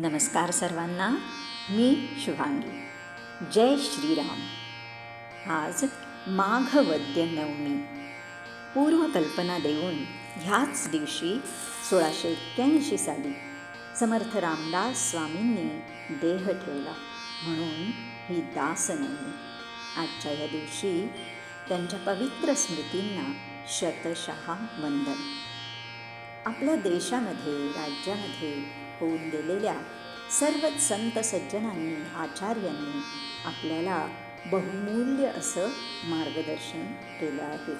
नमस्कार सर्वांना. मी शुभांगी. जय श्रीराम. आज माघवद्य नवमी पूर्वकल्पना देऊन ह्याच दिवशी सोळाशे एक्क्याऐंशी साली समर्थ रामदास स्वामींनी देह ठेवला म्हणून ही दासनवमी आजच्या या दिवशी त्यांच्या पवित्र स्मृतींना शतशः वंदन. आपल्या देशामध्ये राज्यामध्ये होऊन गेलेल्या सर्वच संत सज्जनांनी आचार्यांनी आपल्याला बहुमूल्य असं मार्गदर्शन केलं आहे.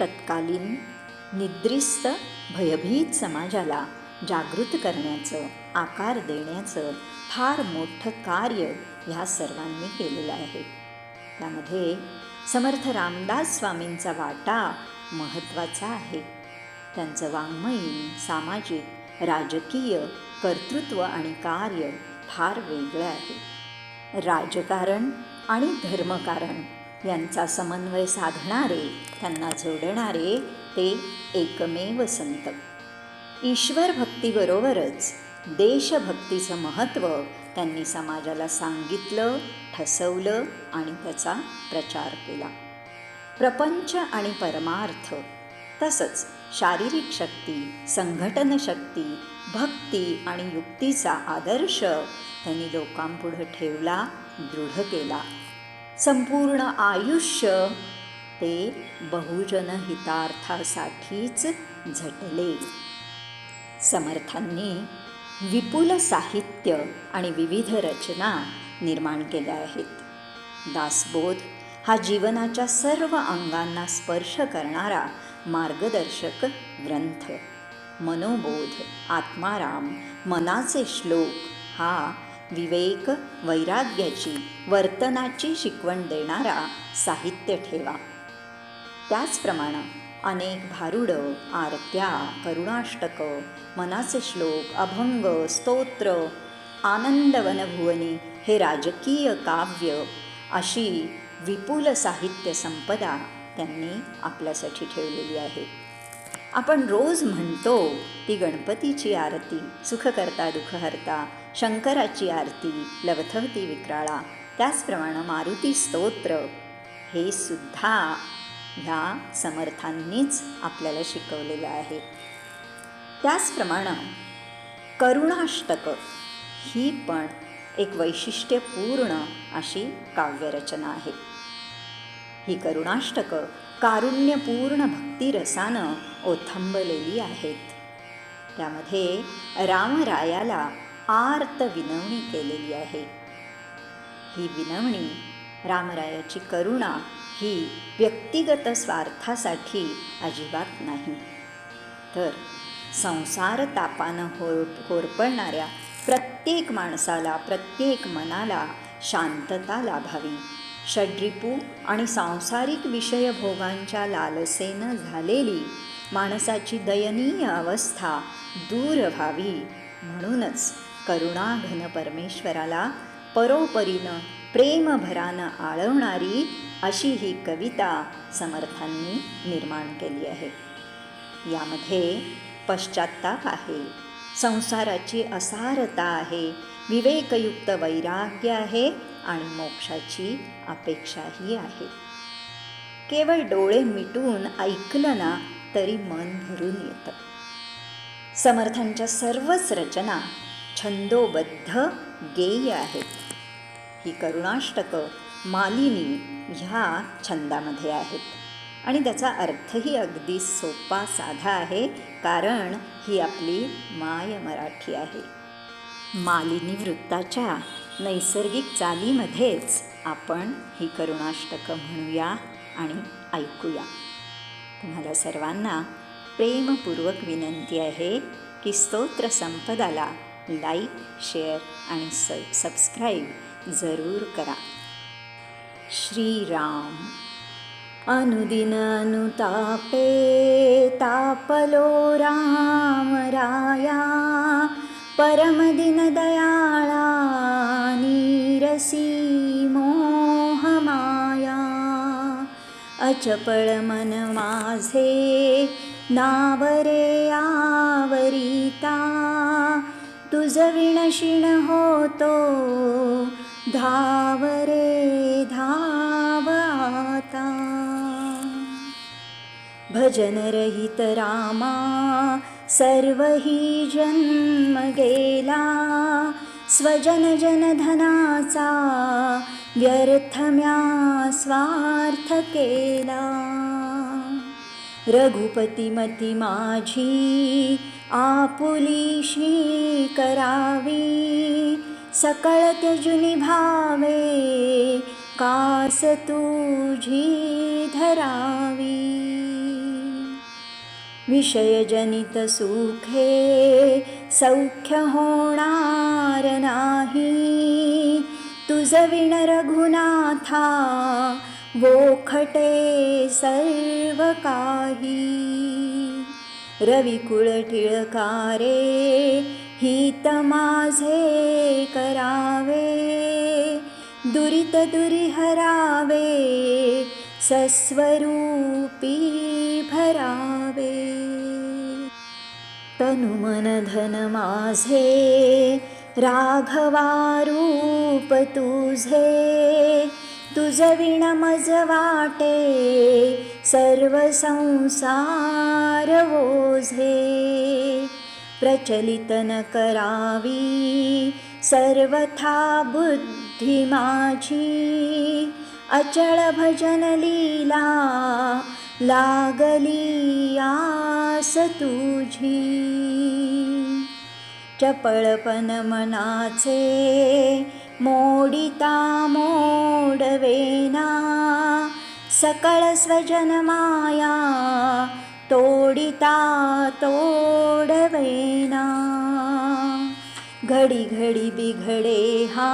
तत्कालीन निद्रिस्त भयभीत समाजाला जागृत करण्याचं आकार देण्याचं फार मोठं कार्य ह्या सर्वांनी केलेलं आहे. त्यामध्ये समर्थ रामदास स्वामींचा वाटा महत्त्वाचा आहे. त्यांचं वाङ्मयीन सामाजिक राजकीय कर्तृत्व आणि कार्य फार वेगळं आहे. राजकारण आणि धर्मकारण यांचा समन्वय साधणारे त्यांना जोडणारे ते एकमेव संत. ईश्वर भक्तीबरोबरच देशभक्तीचं महत्त्व त्यांनी समाजाला सांगितलं ठसवलं आणि त्याचा प्रचार केला. प्रपंच आणि परमार्थ तसंच शारीरिक शक्ती संघटन शक्ती भक्ती आणि युक्तीचा आदर्श त्यांनी लोकांपुढं ठेवला दृढ केला. संपूर्ण आयुष्य ते बहुजन हितार्थासाठीच झटले. समर्थांनी विपुल साहित्य आणि विविध रचना निर्माण केल्या आहेत. दासबोध हा जीवनाच्या सर्व अंगांना स्पर्श करणारा मार्गदर्शक ग्रंथ मनोबोध आत्माराम मनाचे श्लोक हा विवेक वैराग्याची वर्तनाची शिकवण देणारा साहित्य ठेवा. त्याचप्रमाणे अनेक भारुडं आरत्या करुणाष्टक मनाचे श्लोक अभंग स्तोत्र आनंदवनभुवनी हे राजकीय काव्य अशी विपुल साहित्य संपदा त्यांनी आपल्यासाठी ठेवलेली आहे. आपण रोज म्हणतो ती गणपतीची आरती सुखकर्ता दुःखहर्ता शंकराची आरती लवथवती विक्राळा त्याचप्रमाणे मारुती स्तोत्र हे सुद्धा ह्या समर्थांनीच आपल्याला शिकवलेलं आहे. त्याचप्रमाणे करुणाष्टकं ही पण एक वैशिष्ट्यपूर्ण अशी काव्यरचना आहे. ही करुणाष्टकं कारुण्यपूर्ण भक्तिरसानं ओथंबलेली आहेत. त्यामध्ये रामरायाला आर्त विनवणी केलेली आहे. ही विनवणी रामरायाची करुणा ही व्यक्तिगत स्वार्थासाठी अजिबात नाही. तर संसार तापानं होर होरपळणाऱ्या प्रत्येक माणसाला प्रत्येक मनाला शांतता लाभावी. षड्रिपू आणि सांसारिक विषयभोगांच्या लालसेनं झालेली माणसाची दयनीय अवस्था दूर व्हावी म्हणूनच करुणाघन परमेश्वराला परोपरीनं प्रेमभरानं आळवणारी अशी ही कविता समर्थांनी निर्माण केली आहे. यामध्ये पश्चात्ताप आहे संसाराची असारता आहे विवेकयुक्त वैराग्य आहे आणि मोक्षाची अपेक्षाही आहे. केवळ डोळे मिटून ऐकलं ना तरी मन भरून येतं. समर्थांच्या सर्वच रचना छंदोबद्ध गेय आहेत. ही करुणाष्टकं मालिनी ह्या छंदामध्ये आहेत. आणि त्याचा अर्थही अगदी सोपा साधा आहे कारण ही आपली माय मराठी आहे. मालिनी वृत्ताच्या नैसर्गिक चालीमध्येच आपण ही करुणाष्टकं म्हणूया आणि ऐकूया. तुम्हाला सर्वांना प्रेमपूर्वक विनंती आहे की स्तोत्र संपदाला लाईक शेअर आणि स सबस्क्राईब जरूर करा. श्रीराम अनुदिन अनुतापे तापलो राम राया परमदिनदयाळा नीरसी मोहमाया। अचपळ मन माझे नावरे आवरिता। तुझ विणशिण होतो धाव रे धाव आता। भजन रहित रामा सर्व ही जन्म गेला स्वजन जनधनाचा व्यर्थ म्या स्वार्थ केला. रघुपती मती माझी आपुलीशी करावी सकळ त्यजुनी भावे कास तुझी धरावी. विषयजनित सुखे सौख्य होणार नाही। तुझ विण रघुनाथा वोखटे सर्व काही रविकुळ टिळकारे हित माझे करावे। दुरित हरावे सस्वरूपी भरावे। तनुमन धन माझे राघवारूप तुझे। तुझ विण मज वाटे सर्व संसार ओझे। प्रचलित न करावी सर्वथा बुद्धी माझी अचळ भजन लीला लागली आस तुझी. चपळपण मनाचे मोडिता मोडवेना सकळ स्वजन माया तोडिता तोडवेना घडी घडी बिघडे हा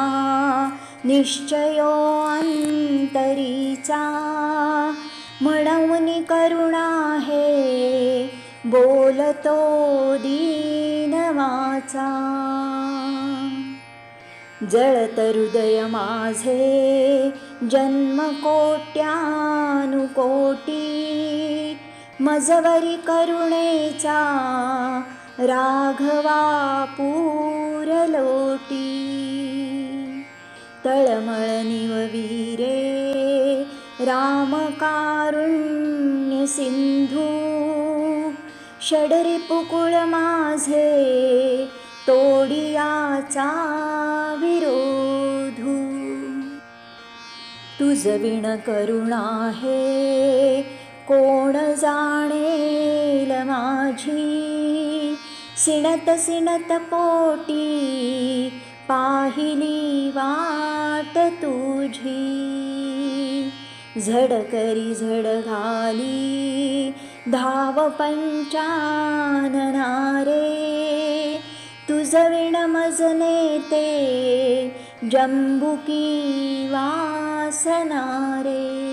निश्चयो अंतरीचा म्हणून करुणा हे बोलतो दीनवाचा. जळत हृदय माझे जन्म कोट्यानुकोटी मजवरी करुणेचा राघवा पूरलोटी. तळमळ निववीरे रामकारुण्य सिंधू षडरिपुकुळ माझे तोडियाचा विरोधू. तुझ विण करुणा हे कोण जाणेल माझी? सिणत सिणत पोटी पाहिली वाट तुझी. झडकरी झड घाली धाव पंचाननारे. तुझविण मजने ते जंबुकी वासनारे.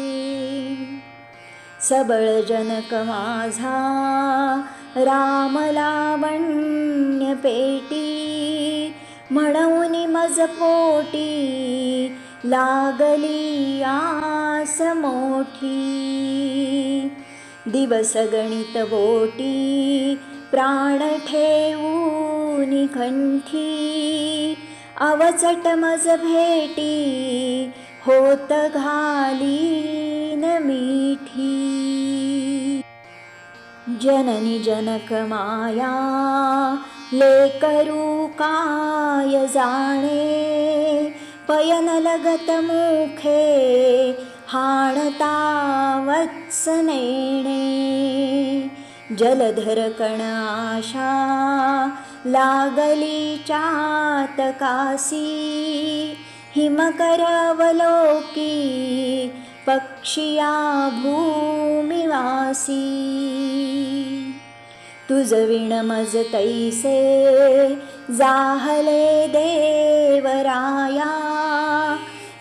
सबळ जनक माझा रामलावण्य पेटी. म्हणून मज पोटी लागली आस मोठी. दिवस गणित बोटी प्राण ठेवून कंठी. अवचट मज भेटी होत घालीन मिठी. जननी जनक माया लेकरू काय जाणे? पयन लगत मुखे हाणतावत्स नेणे. जलधर कण आशा लागली चातकासी हिमकरवलोकी पक्षिया भूमिवासी. तुझ विण मज तैसे जाहले देवराया।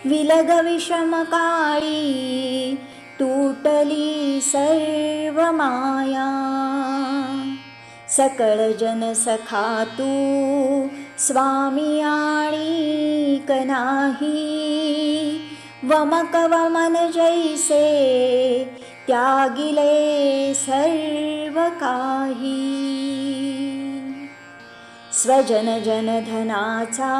विलग विषम काळी तुटली सर्व माया सकळ जन सखा तू स्वामी आणीक नाही। वमक वमन जैसे त्यागिले सर्व काही स्वजन जनधनाचा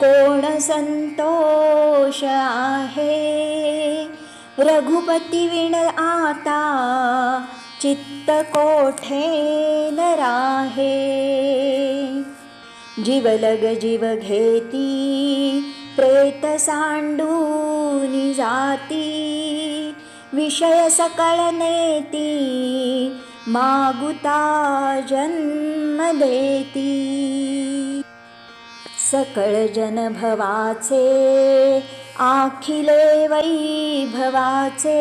कोण संतोष आहे? रघुपती विण आता चित्त कोठे नराहे? राहे जीवलग जीव घेती प्रेत सांडून जाती. विषय सकळ नेती मागुता जन्म देती. सकळ जनभवाचे आखिले वैभवाचे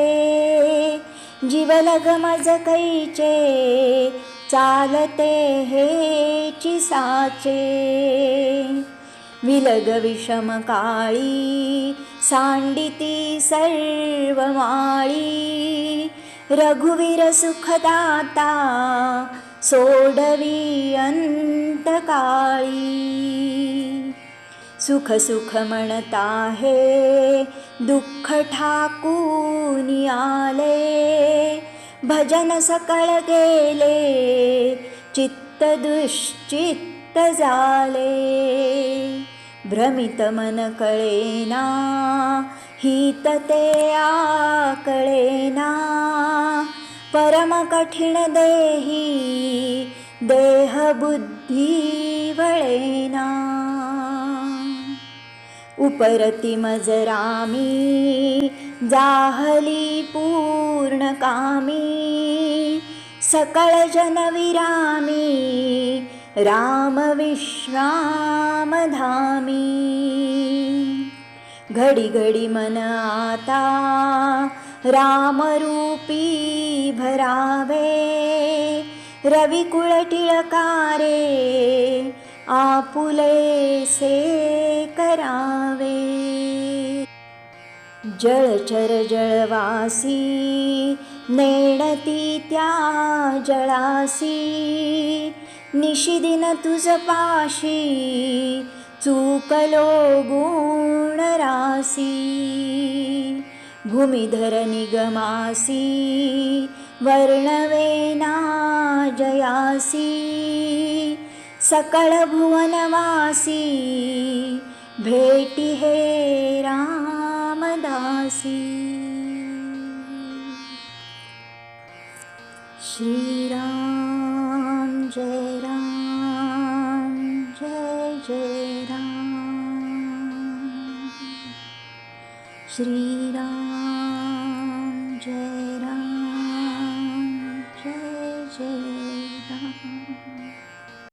जीवलग मज कैचे चालते हे साचे. विलग विषम काळी सांडिती सर्व माळी रघुवीर सुखदाता सोडवी अंतकाळी. सुख सुख म्हणता हे दुःख ठाकून आले. भजन सकळ गेले चित्त दुश्चित्त झाले भ्रमित मन कळेना. हित ते आकळेना परम कठीण देही देह बुद्धी वळेना. उपरती मजरामी जाहली पूर्ण कामी सकळ जनविरामी राम विश्राम धामी घडी घडी मन आता रामरूपी भरावे। रविकुळ टिळकारे आपुले से करावे। जळचर जळवासी नेणती त्या जळासी। निशिदिन तुझ पाशी चुकलो गुण रासी. भूमिधर निगमासी वर्णवेना जयासी. सकळ भुवनवासी भेटी हे रामदासी. श्रीराम श्रीराम